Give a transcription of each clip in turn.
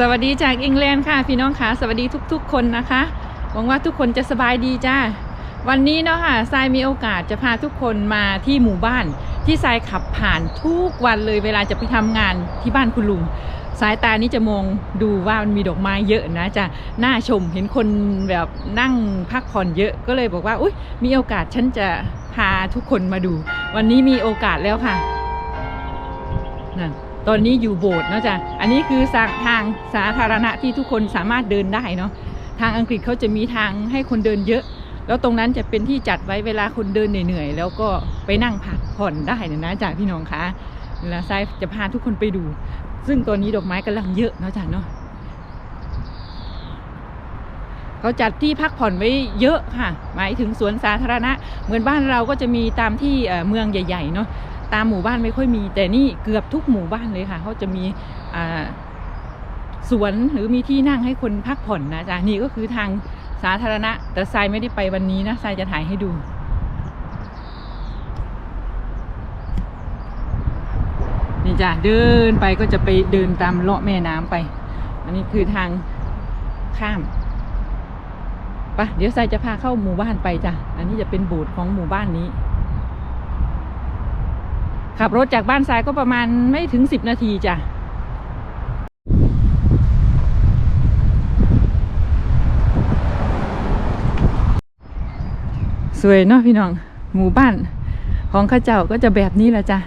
สวัสดีจากอังกฤษค่ะพี่น้องค่ะสวัสดีทุกๆคนนะคะ หวังว่าทุกคนจะสบายดีจ้าวันนี้เนาะค่ะทรายมีโอกาสจะพาทุกคนมาที่หมู่บ้าน ที่ทรายขับผ่านทุกวันเลยเวลาจะไปทำงานที่บ้านคุณลุงสายตานี้จะมองดูว่ามันมีดอกไม้เยอะนะจะน่าชมเห็นคนแบบนั่งพักผ่อนเยอะก็เลยบอกว่าอุ้ยมีโอกาสฉันจะพาทุกคนมาดู วันนี้มีโอกาสแล้วค่ะนั่น ตอนนี้อยู่โบสถ์เนาะจ้ะอันนี้คือทางทางสาธารณะที่ทุกคนสามารถเดินได้เนาะ ทางอังกฤษเขาจะมีทางให้คนเดินเยอะ แล้วตรงนั้นจะเป็นที่จัดไว้เวลาคนเดินเหนื่อยๆ แล้วก็ไปนั่งพักผ่อนได้นะนะจากพี่น้องคะแล้วทรายจะพาทุกคนไปดู ซึ่งตัวนี้ดอกไม้กำลังเยอะเนาะจ้ะเนาะเขาจัดที่พักผ่อนไว้เยอะค่ะ หมายถึงสวนสาธารณะ เหมือนบ้านเราก็จะมีตามที่เมืองใหญ่ ๆ เนาะ ตามหมู่บ้านไม่ค่อยมี แต่นี่เกือบทุกหมู่บ้านเลยค่ะเขาจะมีสวนหรือมีที่นั่งให้คนพักผ่อนนะจ๊ะนี่ก็คือทางสาธารณะ แต่ทรายไม่ได้ไปวันนี้นะทรายจะถ่ายให้ดูนี่จ้ะเดินไปก็จะไปเดินตามเลาะแม่น้ำไป อันนี้คือทางข้ามปะเดี๋ยวทรายจะพาเข้าหมู่บ้านไปจ้ะอันนี้จะเป็นโบสถ์ของหมู่บ้านนี้ ขับรถจากบ้านทรายก็ประมาณไม่ถึงสิบนาทีจ้ะสวยเนาะพี่น้องหมู่บ้านของข้าเจ้าก็จะแบบนี้แหละจ้ะ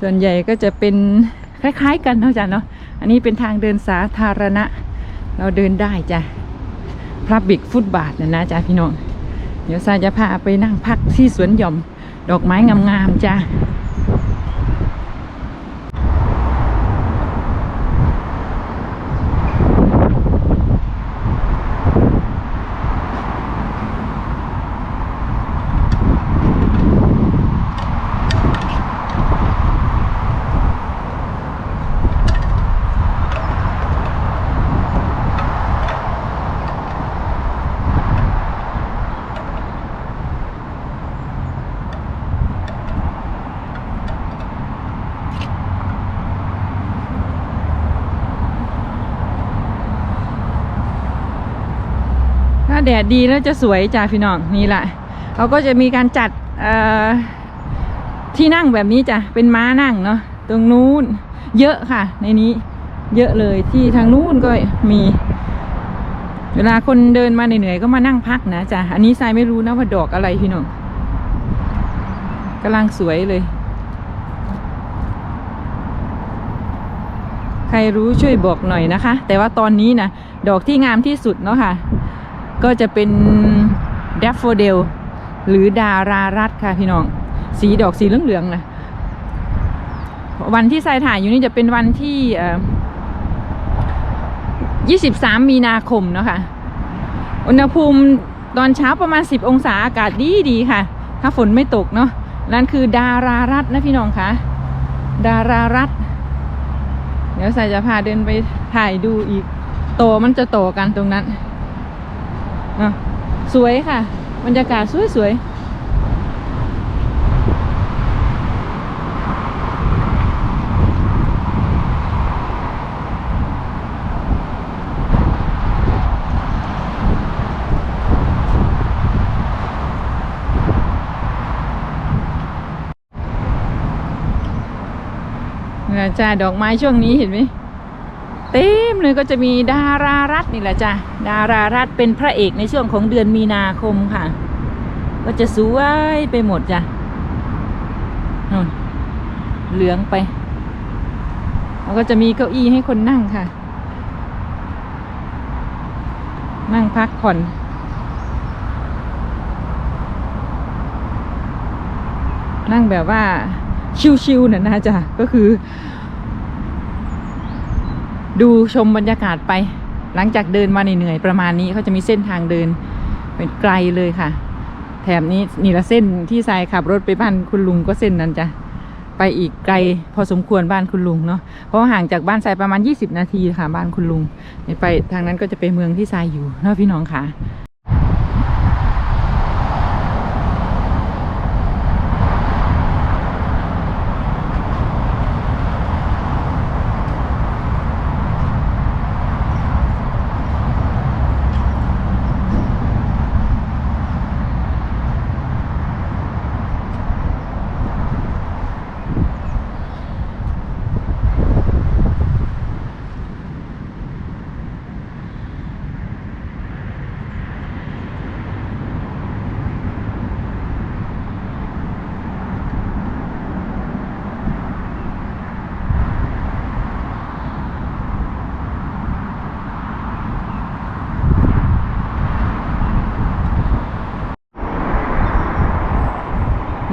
ส่วนใหญ่ก็จะเป็นคล้าย ๆ กันเนาะจ้ะเนาะอันนี้เป็นทางเดินสาธารณะ เราเดินได้จ้ะพระบิกฟุตบาทนะนะจ้ะพี่น้อง เดี๋ยวทรายจะพาไปนั่งพักที่สวนหย่อม ดอกไม้งามๆจ้ะ ดดดีแล้วจะสวยจ้าพี่น้องนี่แหละเขาก็จะมีการจัดที่นั่งแบบนี้จ้ะเป็นม้านั่งเนาะตรงนู้นเยอะค่ะ ในนี้เยอะเลยที่ทางนู้นก็มี เวลาคนเดินมาเหนื่อยๆก็มานั่งพักนะจ้ะอันนี้ทรายไม่รู้นะว่าดอกอะไรพี่น้องกำลังสวยเลย ใครรู้ช่วยบอกหน่อยนะคะ แต่ว่าตอนนี้นะดอกที่งามที่สุดเนาะค่ะ ก็จะเป็นแดฟโฟเดลหรือดารารัตค่ะพี่น้อง สีดอกสีเหลืองๆนะวันที่ทรายถ่ายอยู่นี่จะเป็นวันที่ 23 มีนาคมเนาะค่ะ อุณหภูมิตอนเช้าประมาณ 10 องศาอากาศดีดีๆค่ะ ถ้าฝนไม่ตกเนาะนั่นคือดารารัตนะพี่น้องคะดารารัตเดี๋ยวสายจะพาเดินไปถ่ายดูอีกโตมันจะโตกันตรงนั้น อะสวยค่ะ บรรยากาศสวยสวยเนี่ยจ้าดอกไม้ช่วงนี้เห็นไหม เต็มเลยก็จะมีดารารัตนี่แหละจ้ะดารารัตเป็นพระเอกในช่วงของเดือนมีนาคมค่ะ ก็จะสวยไปหมดจ้ะนู่นเหลืองไปแล้วก็จะมีเก้าอี้ให้คนนั่งค่ะ นั่งพักผ่อนนั่งแบบว่าชิวๆน่ะนะจ๊ะก็คือ ดูชมบรรยากาศไป หลังจากเดินมาเหนื่อยๆประมาณนี้เขาจะมีเส้นทางเดินเป็นไกลเลยค่ะ แถบนี้นี่ละเส้นที่ทรายขับรถไปบ้านคุณลุงก็เส้นนั้นจ้ะไปอีกไกลพอสมควรบ้านคุณลุงเนาะเพราะห่างจากบ้านทรายประมาณ 20 นาทีค่ะ บ้านคุณลุงไปทางนั้นก็จะไปเมืองที่ทรายอยู่เนาะพี่น้องค่ะ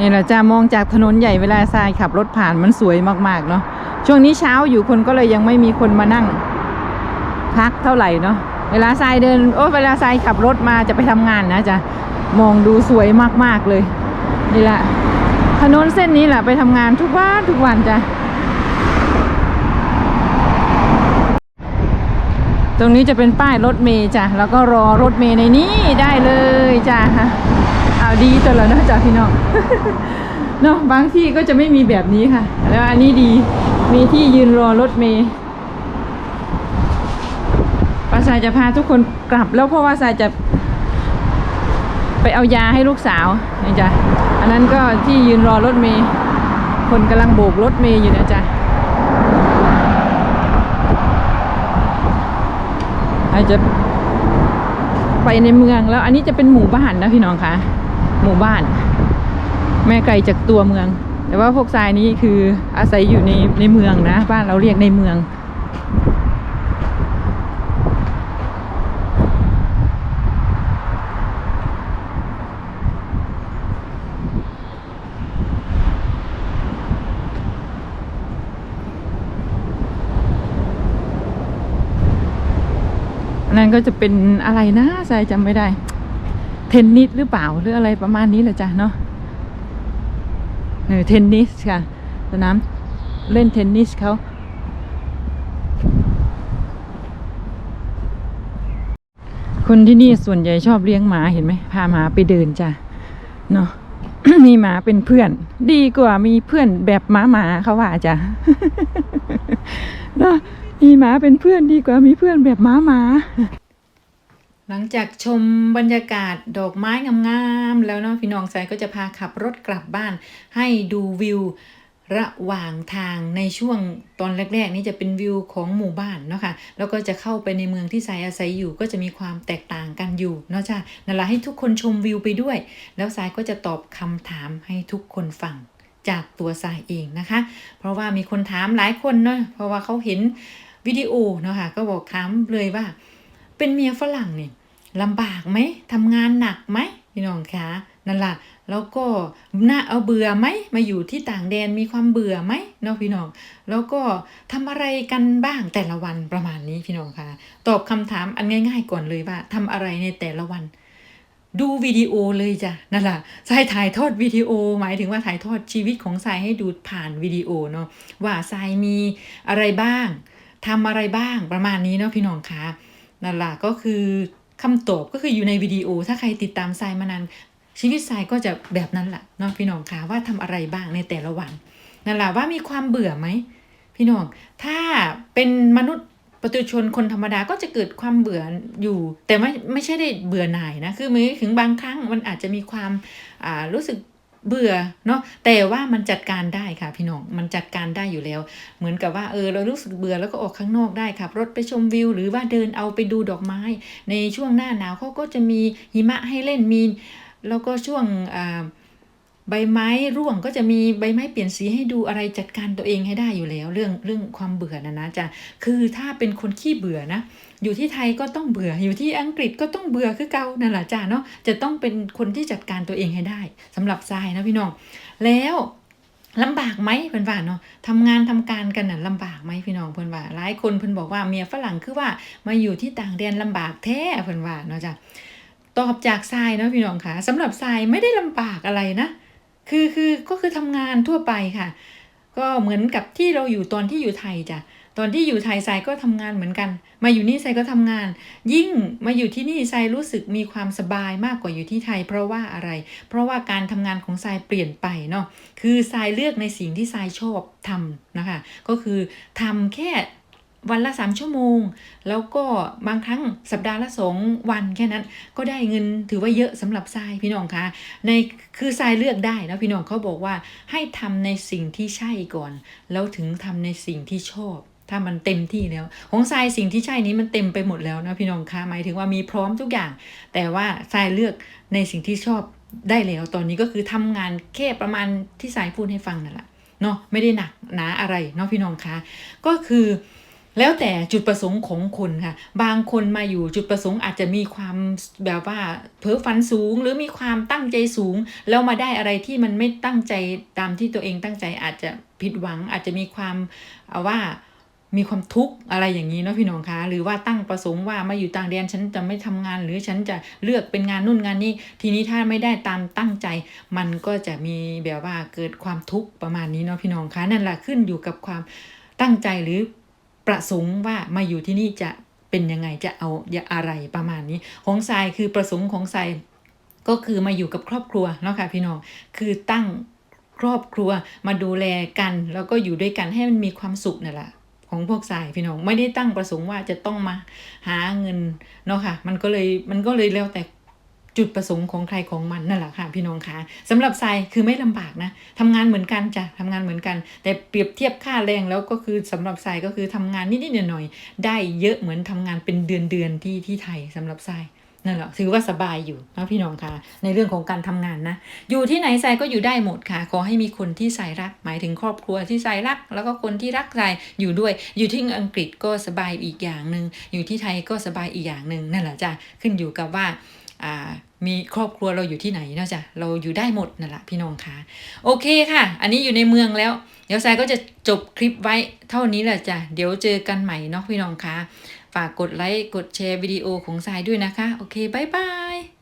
นี่แหละจ้ามองจากถนนใหญ่เวลาทรายขับรถผ่านมันสวยมากๆเนาะช่วงนี้เช้าอยู่คนก็เลยยังไม่มีคนมานั่งพักเท่าไหร่เนาะเวลาทรายเดินโอ้เวลาทรายขับรถมาจะไปทำงานนะจ๊ะมองดูสวยมากๆเลย นี่แหละถนนเส้นนี้แหละไปทำงานทุกวันทุกวันจ้ะตรงนี้จะเป็นป้ายรถเมย์จ้ะแล้วก็รอรถเมย์ในนี้ได้เลยจ้ะ ฮะเอาดีตัวแล้วนะจ้ะพี่น้องเนาะบางที่ก็จะไม่มีแบบนี้ค่ะ แล้วอันนี้ดีมีที่ยืนรอรถเมย์ป้าสายจะพาทุกคนกลับแล้วเพราะว่าสายจะ ไปเอายาให้ลูกสาวนี่จ้ะอันนั้นก็ที่ยืนรอรถเมย์คนกำลังโบกรถเมย์อยู่นะจ๊ะอาจจะไปในเมืองแล้วอันนี้จะเป็นหมู่บ้านนะพี่น้องคะ หมู่บ้าน แม่ไกลจากตัวเมือง แต่ว่าพวกทรายนี้คืออาศัยอยู่ในในเมืองนะ บ้านเราเรียกในเมืองนนั้นก็จะเป็นอะไรนะทรายจำไม่ได้ เทนนิสหรือเปล่าหรืออะไรประมาณนี้แหละจ้ะเนาะเออเทนนิสค่ะสนามเล่นเทนนิสเขาคนที่นี่ส่วนใหญ่ชอบเลี้ยงหมาเห็นไหมพาหมาไปเดินจ้ะเนาะมีหมาเป็นเพื่อน ดีกว่ามีเพื่อนแบบหมาหมาเขาว่าจ้ะเนาะมีหมาเป็นเพื่อนดีกว่ามีเพื่อนแบบหมาหมา หลังจากชมบรรยากาศดอกไม้งามๆแล้วเนาะพี่น้องสายก็จะพาขับรถกลับบ้าน ให้ดูวิวระหว่างทางในช่วงตอนแรก ๆ นี่จะเป็นวิวของหมู่บ้านเนาะค่ะแล้วก็จะเข้าไปในเมืองที่สายอาศัยอยู่ ก็จะมีความแตกต่างกันอยู่เนาะจ้ะนั่นแหละให้ทุกคนชมวิวไปด้วย แล้วสายก็จะตอบคำถามให้ทุกคนฟังจากตัวสายเองนะคะ เพราะว่ามีคนถามหลายคนเนาะเพราะว่าเขาเห็นวิดีโอเนาะค่ะก็บอกถามเลยว่า เป็นเมียฝรั่งเนี่ยลำบากไหมทำงานหนักไหมพี่น้องคะนั่นล่ะแล้วก็น่าเอาเบื่อไหมมาอยู่ที่ต่างแดนมีความเบื่อไหมเนาะพี่น้อง แล้วก็ทำอะไรกันบ้างแต่ละวันประมาณนี้พี่น้องคะตอบคำถามอันง่าย ๆ ก่อนเลยว่าทำอะไรในแต่ละวัน ดูวิดีโอเลยจ้ะนั่นแหละทรายถ่ายทอดวิดีโอ หมายถึงว่าถ่ายทอดชีวิตของทรายให้ดูผ่านวิดีโอเนาะว่าทรายมีอะไรบ้างทำอะไรบ้างประมาณนี้เนาะพี่น้องคะ นั่นแหละก็คือคำตอบก็คืออยู่ในวิดีโอ ถ้าใครติดตามทรายมานานชีวิตทรายก็จะแบบนั้นแหละเนาะพี่น้องคะว่าทำอะไรบ้างในแต่ละวันนั่นแหละว่ามีความเบื่อไหมพี่น้องถ้าเป็นมนุษย์ปุถุชนคนธรรมดาก็จะเกิดความเบื่ออยู่ แต่ไม่ไม่ใช่ได้เบื่อหน่ายนะคือมือถึงบางครั้งมันอาจจะมีความอ่ารู้สึก เบื่อเนาะแต่ว่ามันจัดการได้ค่ะพี่น้องมันจัดการได้อยู่แล้ว เหมือนกับว่าเออเรารู้สึกเบื่อแล้วก็ออกข้างนอกได้ขับรถไปชมวิว หรือว่าเดินเอาไปดูดอกไม้ ในช่วงหน้าหนาวเขาก็จะมีหิมะให้เล่นมีแล้วก็ช่วงอ่า ใบไม้ร่วงก็จะมีใบไม้เปลี่ยนสีให้ดูอะไรจัดการตัวเองให้ได้อยู่แล้ว เรื่องเรื่องความเบื่อนะนะจ๊ะคือถ้าเป็นคนขี้เบื่อนะ อยู่ที่ไทยก็ต้องเบื่ออยู่ที่อังกฤษก็ต้องเบื่อคือเก่านั่นแหละจ้ะเนาะจะต้องเป็นคนที่จัดการตัวเองให้ได้สำหรับทรายนะพี่น้องแล้วลำบากไหมเพื่อนว่าเนาะทำงานทำการกันน่ะลำบากไหมพี่น้องเพื่อนว่าหลายคนเพื่อนบอกว่าเมียฝรั่งคือว่ามาอยู่ที่ต่างแดนลำบากแท้เพื่อนว่าเนาะจ้ะตอบจากทรายเนาะพี่น้องคะสำหรับทรายไม่ได้ลำบากอะไรนะ คือคือก็คือทำงานทั่วไปค่ะ ก็เหมือนกับที่เราอยู่ตอนที่อยู่ไทยจ้ะตอนที่อยู่ไทยทรายก็ทำงานเหมือนกัน มาอยู่นี่ทรายก็ทำงาน ยิ่งมาอยู่ที่นี่ทรายรู้สึกมีความสบายมากกว่าอยู่ที่ไทย เพราะว่าอะไร เพราะว่าการทำงานของทรายเปลี่ยนไปเนาะคือทรายเลือกในสิ่งที่ทรายชอบทำนะคะ ก็คือทำแค่ วันละ 3 ชั่วโมง แล้วก็บางครั้งสัปดาห์ละสองวันแค่นั้น ก็ได้เงินถือว่าเยอะสำหรับทรายพี่น้องคะในคือทรายเลือกได้นะพี่น้องเขาบอกว่าให้ทำในสิ่งที่ใช่ก่อน แล้วถึงทำในสิ่งที่ชอบถ้ามันเต็มที่แล้ว ของทรายสิ่งที่ใช่นี้มันเต็มไปหมดแล้วนะพี่น้องคะหมายถึงว่ามีพร้อมทุกอย่าง แต่ว่าทรายเลือกในสิ่งที่ชอบได้แล้ว ตอนนี้ก็คือทำงานแค่ประมาณที่ทรายพูดให้ฟังนั่นแหละเนาะไม่ได้หนักหนาอะไรเนาะพี่น้องคะก็คือ แล้วแต่จุดประสงค์ของคนค่ะ บางคนมาอยู่จุดประสงค์อาจจะมีความแบบว่าเพ้อฝันสูง หรือมีความตั้งใจสูง แล้วมาได้อะไรที่มันไม่ตั้งใจตามที่ตัวเองตั้งใจอาจจะผิดหวัง อาจจะมีความาว่ามีความทุกข์อะไรอย่างนี้เนาะพี่น้องคะหรือว่าตั้งประสงค์ว่ามาอยู่ต่างแดนฉันจะไม่ทำงาน หรือฉันจะเลือกเป็นงานนู่นงานนี้ ทีนี้ถ้าไม่ได้ตามตั้งใจ มันก็จะมีแบบว่าเกิดความทุกข์ประมาณนี้เนาะพี่น้องคะนั่นแหละขึ้นอยู่กับความตั้งใจหรือ ประสงค์ว่ามาอยู่ที่นี่จะเป็นยังไงจะเอาอย่าอะไรประมาณนี้ ของทรายคือประสงค์ของทรายก็คือมาอยู่กับครอบครัวเนาะค่ะพี่น้องคือตั้งครอบครัวมาดูแลกัน แล้วก็อยู่ด้วยกันให้มันมีความสุขนั่นแหละของพวกทรายพี่น้องไม่ได้ตั้งประสงค์ว่าจะต้องมาหาเงินเนาะค่ะ มันก็เลยมันก็เลยแล้วแต่ จุดประสงค์ของใครของมันนั่นแหละค่ะพี่น้องคะสำหรับทรายคือไม่ลำบากนะทำงานเหมือนกันจ้ะทำงานเหมือนกัน แต่เปรียบเทียบค่าแรงแล้วก็คือสำหรับทรายก็คือทำงานนิดๆหน่อยๆได้เยอะเหมือนทำงานเป็นเดือนๆที่ที่ไทยสำหรับทรายนั่นแหละถือว่าสบายอยู่นะพี่น้องคะในเรื่องของการทำงานนะ อยู่ที่ไหนทรายก็อยู่ได้หมดค่ะ ขอให้มีคนที่ทรายรัก หมายถึงครอบครัวที่ทรายรัก แล้วก็คนที่รักทรายอยู่ด้วย อยู่ที่อังกฤษก็สบายอีกอย่างหนึ่งอยู่ที่ไทยก็สบายอีกอย่างหนึ่งนั่นแหละจ้ะขึ้นอยู่กับว่า มีครอบครัวเราอยู่ที่ไหนนะจ๊ะเราอยู่ได้หมดนั่นแหละพี่น้องคะโอเคค่ะ อันนี้อยู่ในเมืองแล้ว เดี๋ยวทรายก็จะจบคลิปไว้เท่านี้แหละจ้ะเดี๋ยวเจอกันใหม่เนาะพี่น้องคะฝากกดไลค์กดแชร์วิดีโอของทรายด้วยนะคะ โอเคบายบาย